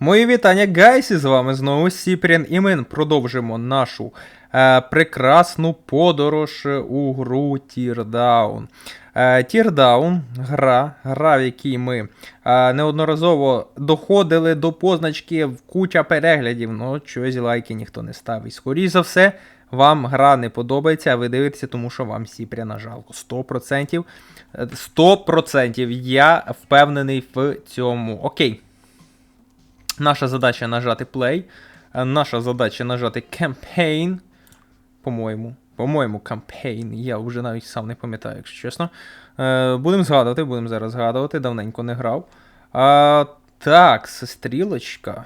Мої вітання, гайсі! З вами знову Сіпрін, і ми продовжимо нашу е, прекрасну подорож у гру Teardown. Е, Teardown – гра, гра, в якій ми е, неодноразово доходили до позначки в куча переглядів. Ну, чогось лайки ніхто не ставить. Скоріше за все, вам гра не подобається, а ви дивитеся, тому що вам Сіпряна жалко. 100%. Е, 100% я впевнений в цьому. Окей. Наша задача нажати play. Е, Наша задача нажати campaign. По-моєму. По-моєму, campaign. Я вже навіть сам не пам'ятаю, якщо чесно. Е, будемо згадувати, будемо зараз згадувати. Давненько не грав. А, так, стрілочка.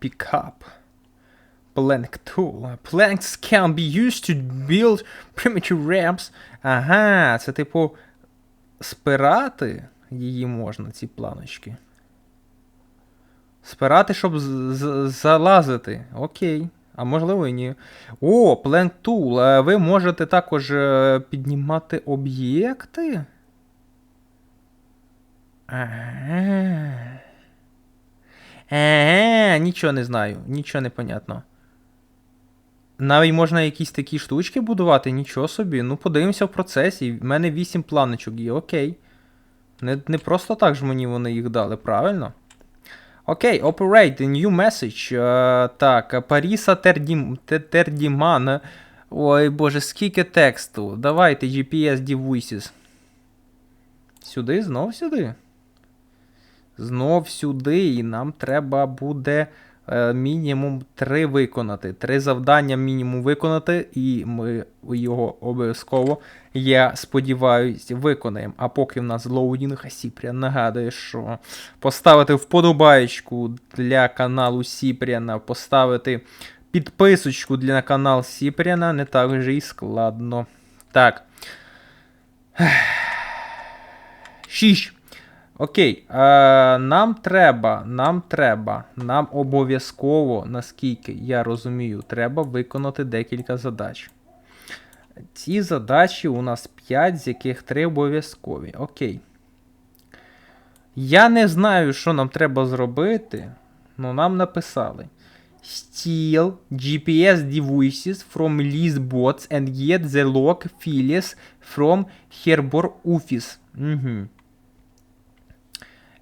Pickup. Blank tool. Planks can be used to build primitive ramps. Ага, це типу спирати її можна, ці планочки. Спирати, щоб залазити. Окей. А можливо і ні. О, Plank Tool. Е, Ви можете також е, піднімати об'єкти. Ага. Ага, нічого не знаю, нічого не понятно. Навіть можна якісь такі штучки будувати, нічого собі. Ну, подивимося в процесі. В мене 8 планочок є, окей. Не, не просто так ж мені вони їх дали, правильно? Окей, operate, new message. Uh, так, Паріса Тердім, Тердіман. Ой, боже, скільки тексту. Давайте GPS devices. Сюди, знов сюди. Знов сюди, і нам треба буде мінімум три виконати. Три завдання мінімум виконати, і ми його обов'язково, я сподіваюся, виконаємо. А поки в нас лоудінг, а Сіпрян нагадує, що поставити вподобаєчку для каналу Сіпряна, поставити підписочку для канал Сіпряна не так вже і складно. Так. Шість. Окей, е, нам треба, нам треба, нам обов'язково, наскільки я розумію, треба виконати декілька задач. Ці задачі у нас 5, з яких 3 обов'язкові. Окей. Я не знаю, що нам треба зробити, але нам написали. Steal GPS devices from leased bots and get the log files from Herbor Office. Угу.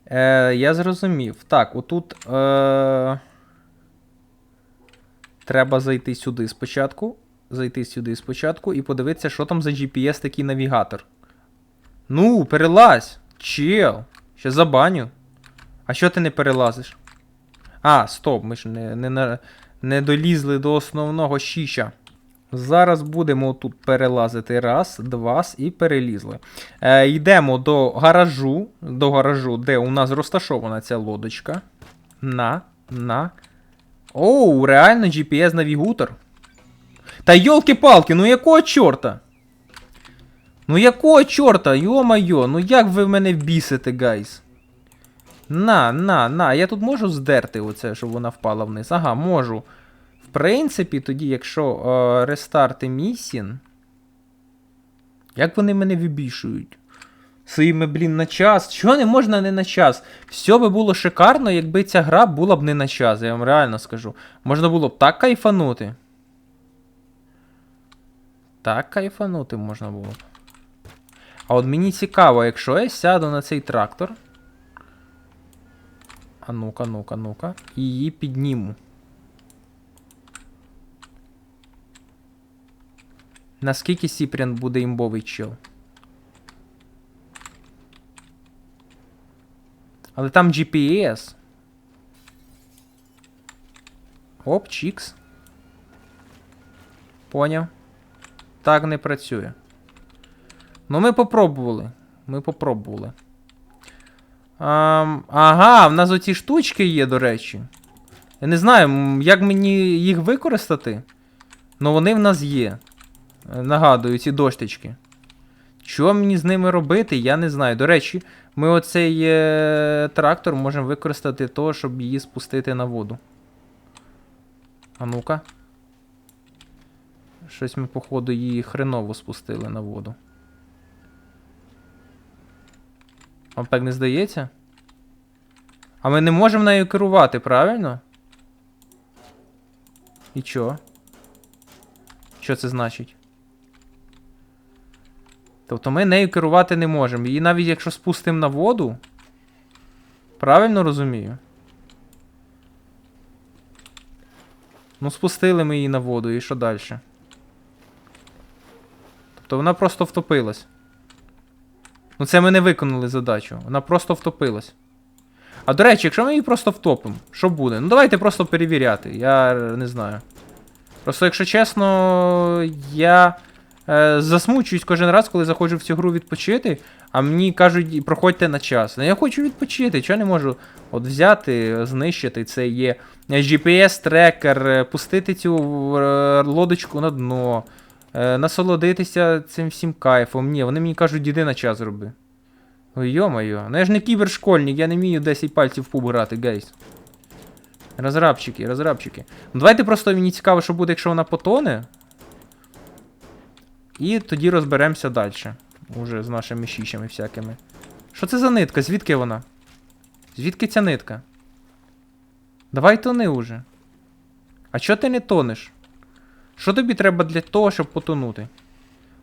Е, я зрозумів. Так, отут. Е, треба зайти сюди спочатку. Зайти сюди спочатку і подивитися, що там за GPS такий навігатор. Ну, перелазь! Чел! Ще забаню. А що ти не перелазиш? А, стоп, ми ж не, не, не долізли до основного щища. Зараз будемо тут перелазити. Раз, два і перелізли. Е, йдемо до гаражу, до гаражу, де у нас розташована ця лодочка. На, на. Оу, реально GPS-навігатор. Та йолки-палки, ну якого чорта? Ну якого чорта, йо-майо, ну як ви мене бісите, гайс? На, на, на, я тут можу здерти оце, щоб вона впала вниз. Ага, можу. Принципі, тоді, якщо е, рестарти місін. Як вони мене вибішують? Своїми, блін, на час. Чого не можна не на час? Все би було шикарно, якби ця гра була б не на час, я вам реально скажу. Можна було б так кайфанути. Так кайфанути можна було б. А от мені цікаво, якщо я сяду на цей трактор. А ну-ка, ну-ка, ну-ка. І її підніму. Наскільки Сіпрян буде імбовий чел? Але там GPS. Оп, чікс. Поняв. Так не працює. Ну, ми попробували. Ми попробували. Ам, ага, в нас оці штучки є, до речі. Я не знаю, як мені їх використати. Ну вони в нас є. Нагадую, ці доштички. Що мені з ними робити, я не знаю. До речі, ми оцей е, трактор можемо використати того, щоб її спустити на воду. А ну-ка. Щось ми, походу, її хреново спустили на воду. Вам так не здається? А ми не можемо нею керувати, правильно? І чо? Що це значить? Тобто ми нею керувати не можемо. Її навіть якщо спустимо на воду. Правильно розумію? Ну, спустили ми її на воду, і що далі? Тобто вона просто втопилась. Ну, це ми не виконали задачу. Вона просто втопилась. А до речі, якщо ми її просто втопимо, що буде? Ну давайте просто перевіряти. Я не знаю. Просто, якщо чесно, я е, засмучуюсь кожен раз, коли заходжу в цю гру відпочити, а мені кажуть, проходьте на час. Ну я хочу відпочити, чого не можу от взяти, знищити. Це є GPS-трекер, е, пустити цю е, лодочку на дно, е, насолодитися цим всім кайфом. Ні, вони мені кажуть, іди на час роби. Ой, йо-моє, ну я ж не кібершкольник, я не вмію 10 пальців в пуб грати, гейс. Розрабчики, розрабчики. Ну давайте просто мені цікаво, що буде, якщо вона потоне. І тоді розберемося далі. Уже з нашими шішами всякими. Що це за нитка? Звідки вона? Звідки ця нитка? Давай тони уже. А чого ти не тонеш? Що тобі треба для того, щоб потонути?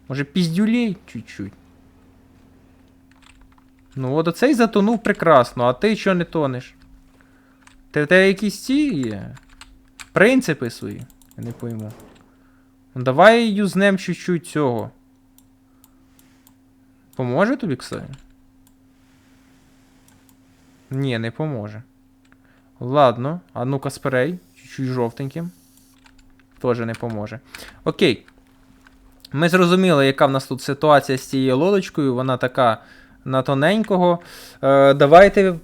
Може, піздюлей чуть-чуть. Ну, от оцей затонув прекрасно, а ти що не тонеш? Ти в якісь ці є? Принципи свої? Я не пойму. Давай юзнем чуть-чуть цього. Поможе тобі, кстати? Ні, не поможе. Ладно, а ну-ка спрей, чуть-чуть жовтеньким. Тоже не поможе. Окей. Ми зрозуміли, яка в нас тут ситуація з цією лодочкою. Вона така на тоненького. Е, давайте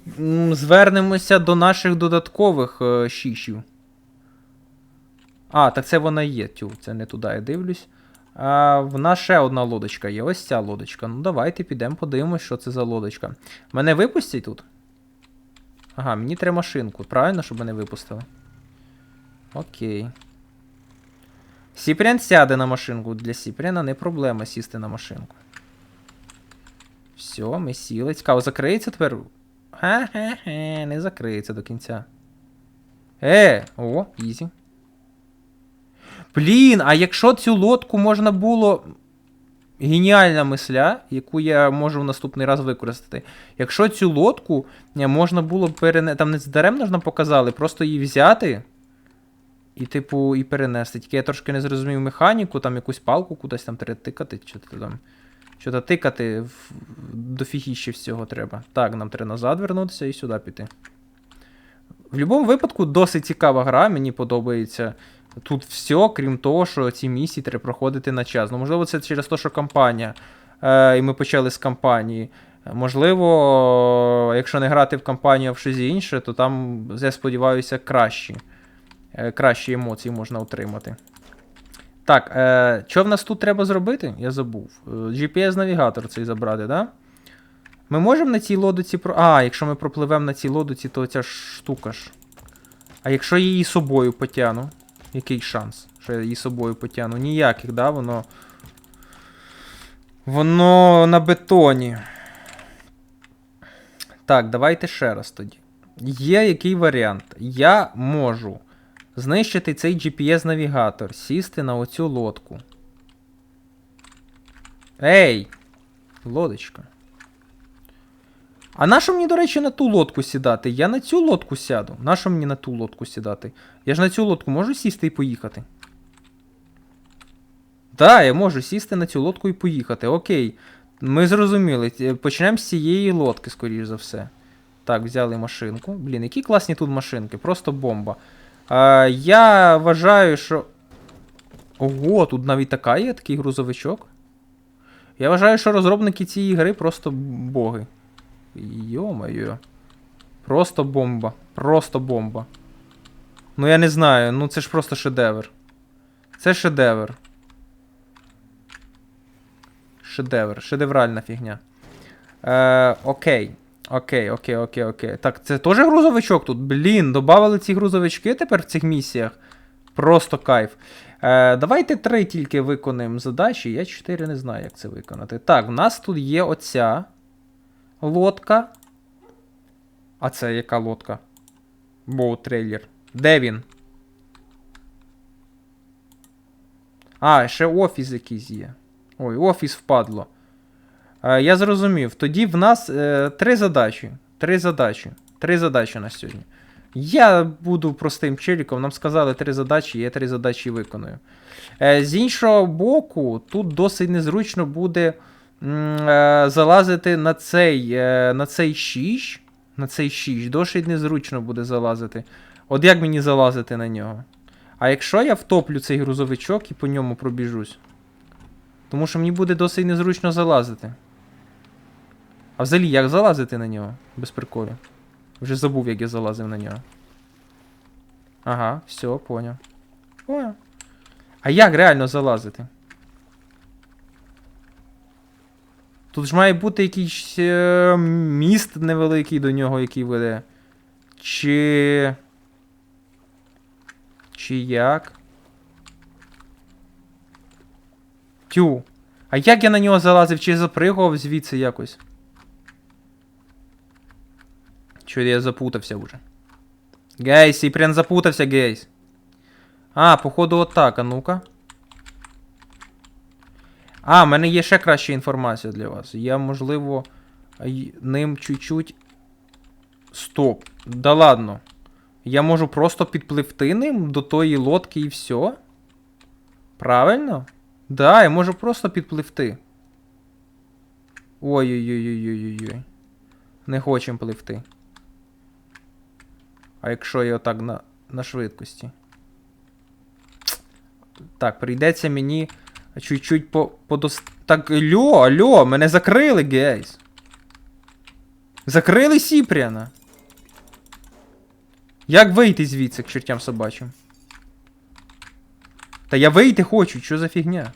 звернемося до наших додаткових е, шішів. А, так це вона є. Тю, це не туди я дивлюсь. А, в нас ще одна лодочка є. Ось ця лодочка. Ну, давайте підемо подивимось, що це за лодочка. Мене випустять тут? Ага, мені треба машинку, правильно, щоб мене випустили? Окей. Сіпрян сяде на машинку. Для Сіпряна не проблема сісти на машинку. Все, ми сіли. Цікаво, закриється тепер? Ха-ха-ха, не закриється до кінця. Е, о, ізі. Блін, а якщо цю лодку можна було. Геніальна мисля, яку я можу в наступний раз використати. Якщо цю лодку е, можна було перенести. Там не даремно ж нам показали, просто її взяти. І, типу, і перенести. Тільки я трошки не зрозумів механіку, там якусь палку кудись там треба тикати, чи то там. Що-то тикати в... дофігіще всього треба. Так, нам треба назад вернутися і сюди піти. В будь-якому випадку досить цікава гра, мені подобається. Тут все, крім того, що ці місії треба проходити на час. Ну, можливо, це через те, що кампанія. Е, і ми почали з кампанії. Можливо, якщо не грати в кампанію а в щось інше, то там, я сподіваюся, кращі. Е, кращі емоції можна отримати. Так, е, що в нас тут треба зробити? Я забув. Е, GPS-навігатор цей забрати, да? Ми можемо на цій лодоці про. А, якщо ми пропливемо на цій лодоці, то ця штука ж. А якщо я її собою потягну? Який шанс, що я її собою потягну? Ніяких, да? Воно. Воно на бетоні. Так, давайте ще раз тоді. Є який варіант? Я можу знищити цей GPS-навігатор, сісти на оцю лодку. Ей! Лодочка. А нащо мені, до речі, на ту лодку сідати? Я на цю лодку сяду. Нащо мені на ту лодку сідати? Я ж на цю лодку можу сісти і поїхати? Так, я можу сісти на цю лодку і поїхати. Окей. Ми зрозуміли. Почнемо з цієї лодки, скоріш за все. Так, взяли машинку. Блін, які класні тут машинки, просто бомба. А, я вважаю, що. Ого, тут навіть така є, такий грузовичок. Я вважаю, що розробники цієї гри просто боги. Йо-моє. Просто бомба. Просто бомба. Ну я не знаю, ну це ж просто шедевр. Це шедевр. Шедевр. Шедевральна фігня. Е, окей. Окей, окей, окей, окей. Так, це теж грузовичок тут. Блін, додавали ці грузовички тепер в цих місіях. Просто кайф. Е, давайте три тільки виконаємо задачі. Я чотири не знаю, як це виконати. Так, в нас тут є оця лодка. А це яка лодка? Боут трейлер. Де він? А, ще офіс якийсь є. Ой, офіс впадло. Е, я зрозумів. Тоді в нас е, три задачі. Три задачі. Три задачі на сьогодні. Я буду простим челіком, нам сказали три задачі, я три задачі виконую. Е, з іншого боку, тут досить незручно буде залазити на цей, е, на цей щіч. На цей щіч. Досить незручно буде залазити. От як мені залазити на нього? А якщо я втоплю цей грузовичок і по ньому пробіжусь? Тому що мені буде досить незручно залазити. А взагалі, як залазити на нього? Без приколів. Вже забув, як я залазив на нього. Ага, все, поняв. Поняв. А як реально залазити? Тут ж має бути якийсь е, міст невеликий до нього, який веде. Чи. Чи як? Тю. А як я на нього залазив? Чи запригував звідси якось? Чо я запутався вже. Гейс, і прям запутався, гейс. А, походу, отак, а ну-ка. А, в мене є ще краща інформація для вас. Я, можливо, ним чуть-чуть. Стоп. Да ладно. Я можу просто підпливти ним до тої лодки і все? Правильно? Да, я можу просто підпливти. Ой-ой-ой-ой-ой-ой. Не хочем пливти. А якщо я отак на, на швидкості? Так, прийдеться мені чуть-чуть по, подос... Так, алло, алло, мене закрили, гейс. Закрили Сіпріана. Як вийти звідси к чертям собачим? Та я вийти хочу, що за фігня?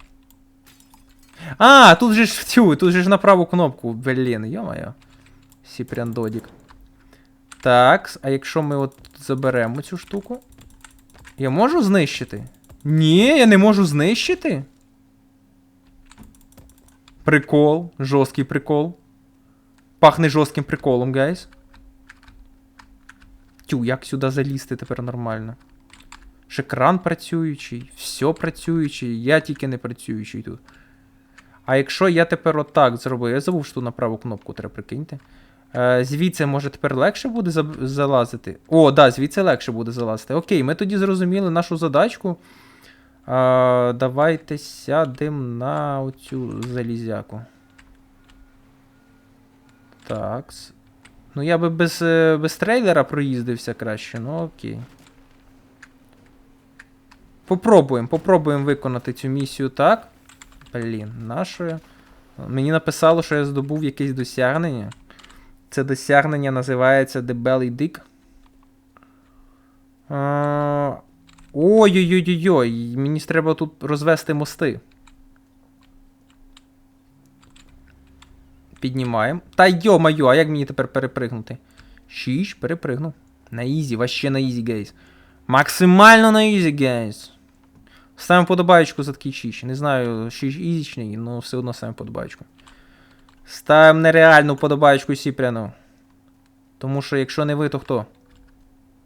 А, тут же ж тю, тут же ж на праву кнопку, блін, йо-моє. Сіпрян Додік. Так, а якщо ми от заберемо цю штуку. Я можу знищити? Ні, я не можу знищити. Прикол, жорсткий прикол. Пахне жорстким приколом, гайс. Тю, як сюди залізти тепер нормально? Ще кран працюючий, все працюючий, я тільки не працюючий тут. А якщо я тепер отак зроблю, я забув, що на праву кнопку треба прикиньте. Е, звідси, може, тепер легше буде залазити. О, да, звідси легше буде залазити. Окей, ми тоді зрозуміли нашу задачку. Е, давайте сядемо на оцю залізяку. Так. Ну, я би без, е, без трейлера проїздився краще, ну окей. Попробуємо, попробуємо виконати цю місію так. Блін, нашою. Мені написало, що я здобув якесь досягнення. Це досягнення називається The Belly Ой-ой-ой-ой, мені треба тут розвести мости. Піднімаємо. Та йо-майо, а як мені тепер перепригнути? Шіш, перепригну. На ізі, вообще на ізі, гейс. Максимально на ізі, гейс. Ставимо подобаєчку за такий шіш. Не знаю, шіш ізічний, але все одно ставимо подобаєчку. Ставимо нереальну подобаєчку Сіпряну. Тому що якщо не ви, то хто?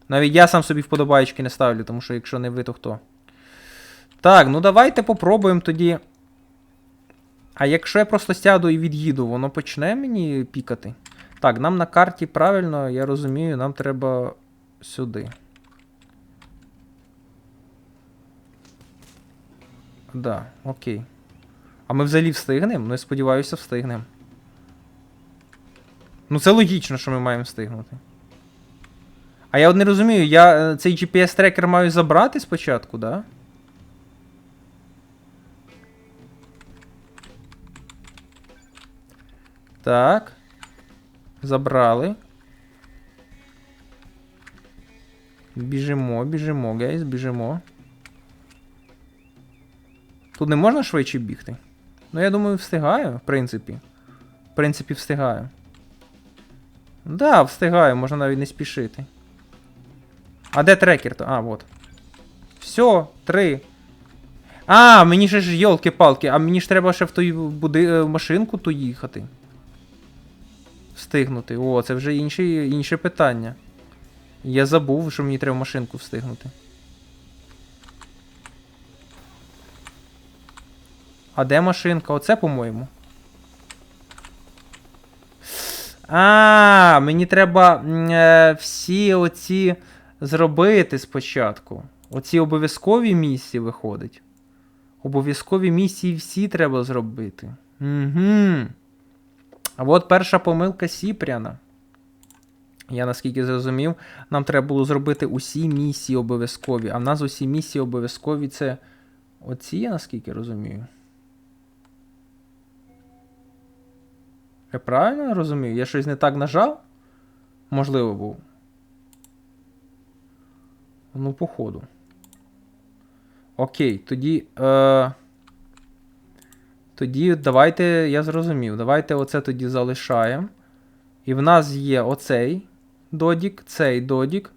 Навіть я сам собі вподобаєчки не ставлю, тому що якщо не ви, то хто? Так, ну давайте попробуємо тоді. А якщо я просто сяду і від'їду, воно почне мені пікати. Так, нам на карті правильно, я розумію, нам треба сюди. Да, окей. А ми взагалі встигнемо? Ну, я сподіваюся, встигнемо. Ну, це логічно, що ми маємо встигнути. А я от не розумію, я е, цей GPS-трекер маю забрати спочатку, да? Так. Забрали. Біжимо, біжимо, гейс, біжимо. Тут не можна швидше бігти? Ну, я думаю, встигаю, в принципі. В принципі, встигаю. Да, встигаю, можна навіть не спішити. А де трекер то? А, вот. Все, три. А, мені ж йолки-палки, а мені ж треба ще в ту буди... е, машинку ту їхати. Встигнути. О, це вже інше, інше питання. Я забув, що мені треба машинку встигнути. А де машинка? Оце, по-моєму. А, мені треба е, всі оці зробити спочатку. Оці обов'язкові місії виходить. Обов'язкові місії всі треба зробити. Угу. А от перша помилка Сіпряна. Я наскільки зрозумів, нам треба було зробити усі місії обов'язкові. А в нас усі місії обов'язкові це оці, я наскільки розумію. Я правильно розумію? Я щось не так нажав? Можливо, був. Ну, походу. Окей, тоді. Е... Тоді давайте, я зрозумів. Давайте оце тоді залишаємо. І в нас є оцей додік, цей додік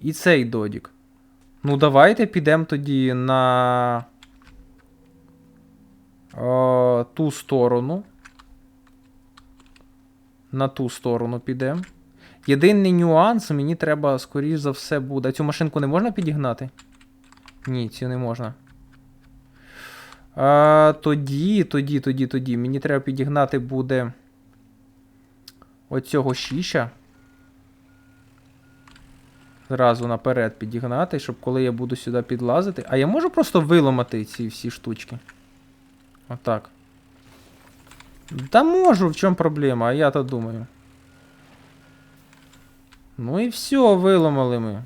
і цей додік. Ну, давайте підемо тоді на е, ту сторону. На ту сторону підемо. Єдиний нюанс, мені треба, скоріш за все, буде. Цю машинку не можна підігнати? Ні, цю не можна. А, тоді, тоді, тоді, тоді. Мені треба підігнати буде оцього шіша. Зразу наперед підігнати, щоб коли я буду сюди підлазити. А я можу просто виламати ці всі штучки. Отак. Та можу, в чому проблема, а я то думаю. Ну і все, виламали ми.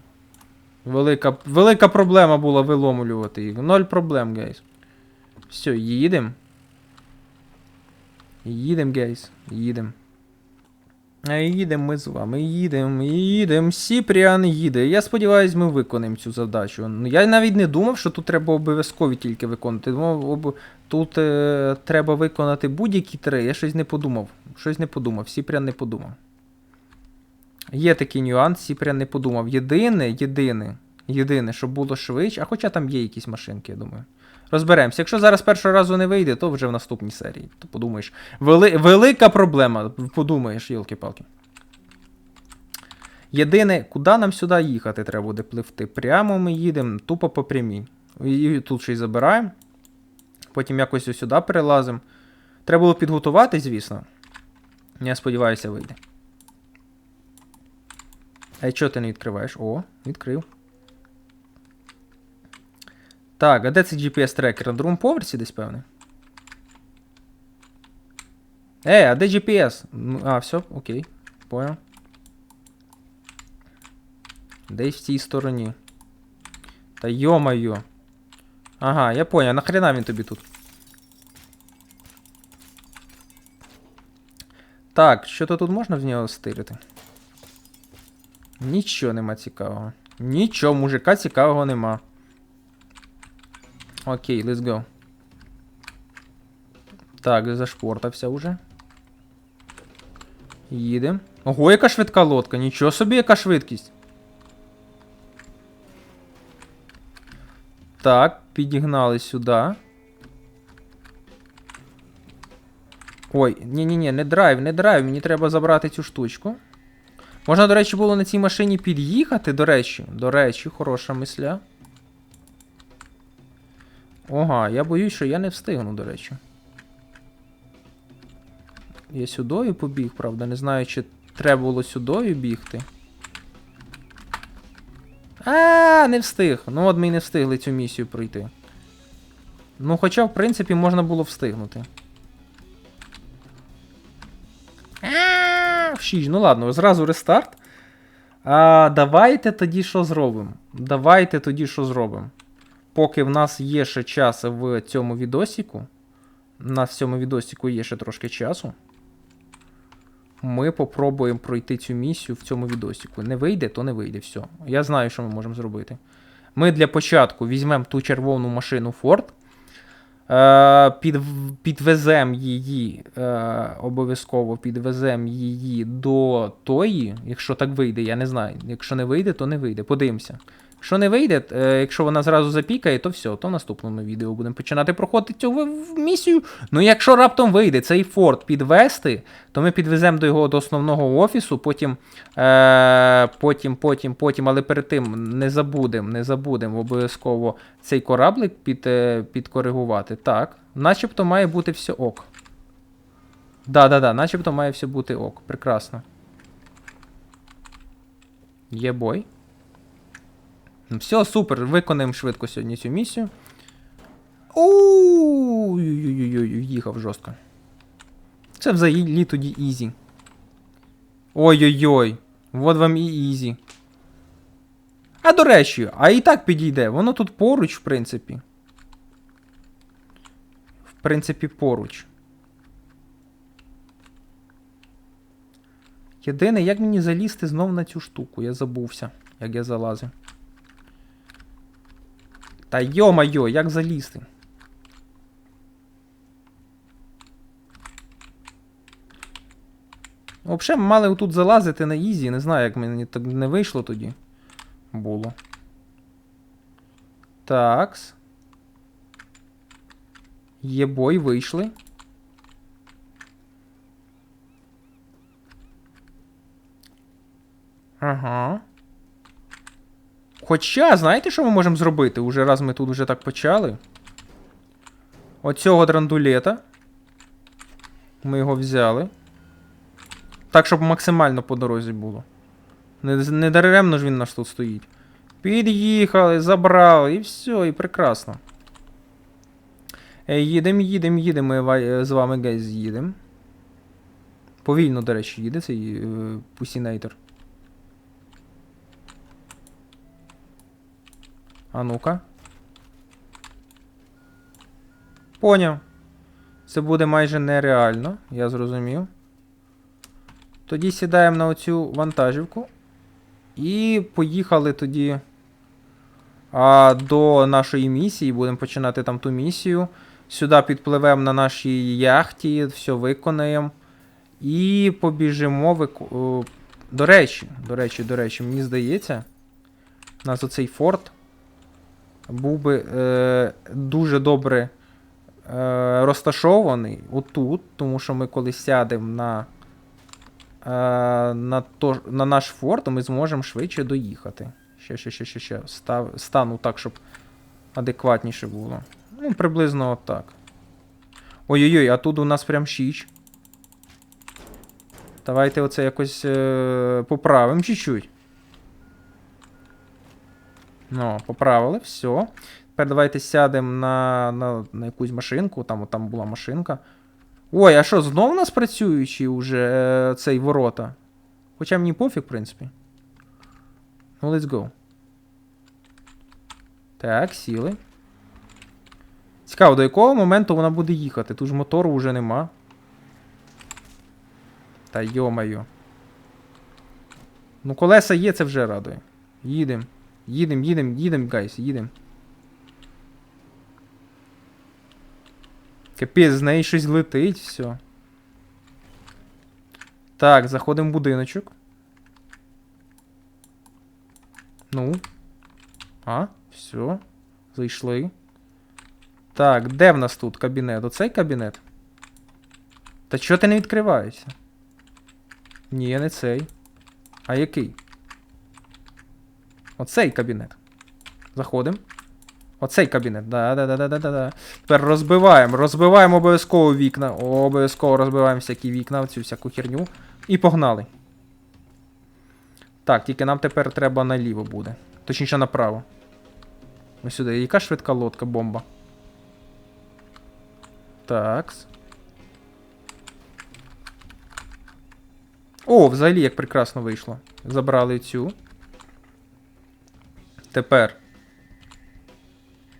Велика, велика проблема була виломлювати їх. Ноль проблем, гейс. Все, їдем. Їдем, гейс. Їдем. А їдемо ми з вами, їдемо, їдемо. Сіпріан їде. Я сподіваюся, ми виконаємо цю задачу. Ну, Я навіть не думав, що тут треба обов'язково тільки виконати. Думав, об... тут е... треба виконати будь-які три. Я щось не подумав. Щось не подумав. Сіпріан не подумав. Є такий нюанс, Сіпріан не подумав. Єдине, єдине, єдине, щоб було швидше, а хоча там є якісь машинки, я думаю. Розберемося. Якщо зараз першого разу не вийде, то вже в наступній серії. То подумаєш. Вели... Велика проблема. Подумаєш, йолки-палки. Єдине, куди нам сюди їхати треба буде пливти? Прямо ми їдемо, тупо по прямій. І тут ще й забираємо. Потім якось ось сюди перелазимо. Треба було підготувати, звісно. Я сподіваюся, вийде. А чого ти не відкриваєш? О, відкрив. Так, а де цей GPS-трекер? На другому поверсі десь, певне? Е, а де GPS? Ну, А, все, окей. Понял. Десь в цій стороні. Та йо-моє. Ага, я понял. Нахрена він тобі тут? Так, що-то тут можна в нього стирити? Нічого нема цікавого. Нічого, мужика цікавого нема. Окей, let's go. Так, зашпортався уже. Їдем. Ого, яка швидка лодка. Нічого собі, яка швидкість. Так, підігнали сюди. Ой, ні-ні-ні, не драйв, не драйв, мені треба забрати цю штучку. Можна, до речі, було на цій машині під'їхати, до речі. До речі, хороша мисля. Ага, я боюсь, що я не встигну, до речі. Я сюдою побіг, правда, не знаю, чи треба було сюдою бігти. А, не встиг. Ну от ми й не встигли цю місію пройти. Ну, хоча, в принципі, можна було встигнути. А, Шість, ну ладно, зразу рестарт. А, Давайте тоді що зробимо? Давайте тоді що зробимо. Поки в нас є ще час в цьому відосіку. У нас в цьому відосіку є ще трошки часу. Ми попробуємо пройти цю місію в цьому відосіку. Не вийде, то не вийде. Все. Я знаю, що ми можемо зробити. Ми для початку візьмемо ту червону машину Ford. Е, під, підвеземо її, е, обов'язково підвеземо її до тої, якщо так вийде, я не знаю. Якщо не вийде, то не вийде. Подивимося. Що не вийде, е, якщо вона зразу запікає, то все, то в наступному відео будемо починати проходити цю місію. Ну, якщо раптом вийде цей форт підвести, то ми підвеземо до його до основного офісу, потім, е, потім, потім, потім, але перед тим не забудемо, не забудемо обов'язково цей кораблик під, е, підкоригувати. Так, начебто має бути все ок. Да-да-да, начебто має все бути ок. Прекрасно. Є бой. Все, супер, виконаємо швидко сьогодні цю місію. Ой-ой-ой, їхав жорстко. Це взагалі тоді ізі. Ой-ой-ой. Вот вам і ізі. А до речі, а і так підійде. Воно тут поруч, в принципі. В принципі, поруч. Єдине, як мені залізти знов на цю штуку, я забувся, як я залазив. Та йо-майо, як залізти? Взагалі, ми мали тут залазити на ізі, не знаю, як мені так не вийшло тоді. Було. Такс. Є бой, вийшли. Ага. Хоча, знаєте, що ми можемо зробити? Уже раз ми тут вже так почали. Оцього драндулета. Ми його взяли. Так, щоб максимально по дорозі було. Не, не даремно ж він наш тут стоїть. Під'їхали, забрали, і все, і прекрасно. Е, їдем, їдем, їдем, ми з вами гайз їдем. Повільно, до речі, їде цей пусінейтер. А ну-ка. Поняв. Це буде майже нереально, я зрозумів. Тоді сідаємо на оцю вантажівку. І поїхали тоді а, до нашої місії. Будемо починати там ту місію. Сюди підпливемо на нашій яхті, все виконаємо. І побіжимо. Вик... До речі, до речі, до речі, мені здається, у нас оцей форт був би е, дуже добре е, розташований отут, тому що ми коли сядемо на, е, на, то, на наш форт, ми зможемо швидше доїхати. Ще, ще, ще, ще, ще. Став, стану так, щоб адекватніше було. Ну, приблизно отак. Ой-ой-ой, а тут у нас прям щіч. Давайте оце якось е, поправимо чуть-чуть. Ну, поправили, все. Тепер давайте сядемо на, на, на якусь машинку. Там, там була машинка. Ой, а що, знов у нас працюючий уже е, цей ворота? Хоча мені пофіг, в принципі. Ну, let's go. Так, сіли. Цікаво, до якого моменту вона буде їхати? Тут ж мотору вже нема. Та йо-майо. Ну, колеса є, це вже радує. Їдем. Їдем, їдем, їдем, гайс, їдем. Капець, з неї щось летить, все. Так, заходимо в будиночок. Ну. А, все. Зайшли. Так, де в нас тут кабінет? Оцей кабінет? Та чого ти не відкриваєшся? Ні, не цей. А який? Оцей кабінет. Заходимо. Оцей кабінет. Да, да, да, да, да, да, да. Тепер розбиваємо. Розбиваємо обов'язково вікна. Обов'язково розбиваємо всякі вікна, цю всяку херню. І погнали. Так, тільки нам тепер треба наліво буде. Точніше направо. Ось сюди. Яка швидка лодка, бомба. Такс. О, взагалі як прекрасно вийшло. Забрали цю. Тепер.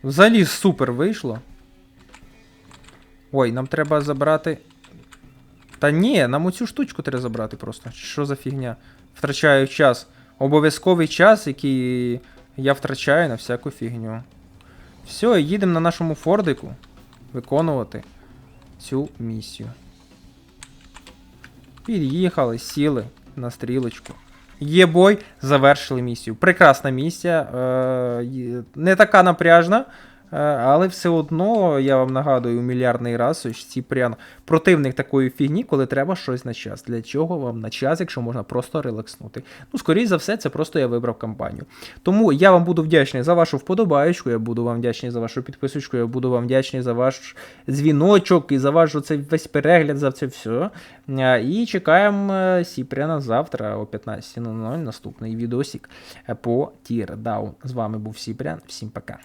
Взагалі супер вийшло. Ой, нам треба забрати. Та ні, нам оцю штучку треба забрати просто. Що за фігня? Втрачаю час. Обов'язковий час, який я втрачаю на всяку фігню. Все, їдемо на нашому фордику виконувати цю місію. Під'їхали, сіли на стрілочку. Є бой, завершили місію. Прекрасна місія. Е, не така напряжна. Е, Але все одно, я вам нагадую мільярдний раз, що Сіпрян противник такої фігні, коли треба щось на час. Для чого вам на час, якщо можна просто релакснути? Ну, скоріш за все, це просто я вибрав кампанію. Тому я вам буду вдячний за вашу вподобаєчку, я буду вам вдячний за вашу підписочку, я буду вам вдячний за ваш дзвіночок і за ваш оцей весь перегляд, за це все. Е, І чекаємо е, Сіпряна завтра о 15.00 наступний відосик е, по Тірдаун. З вами був Сіпрян. Всім пока.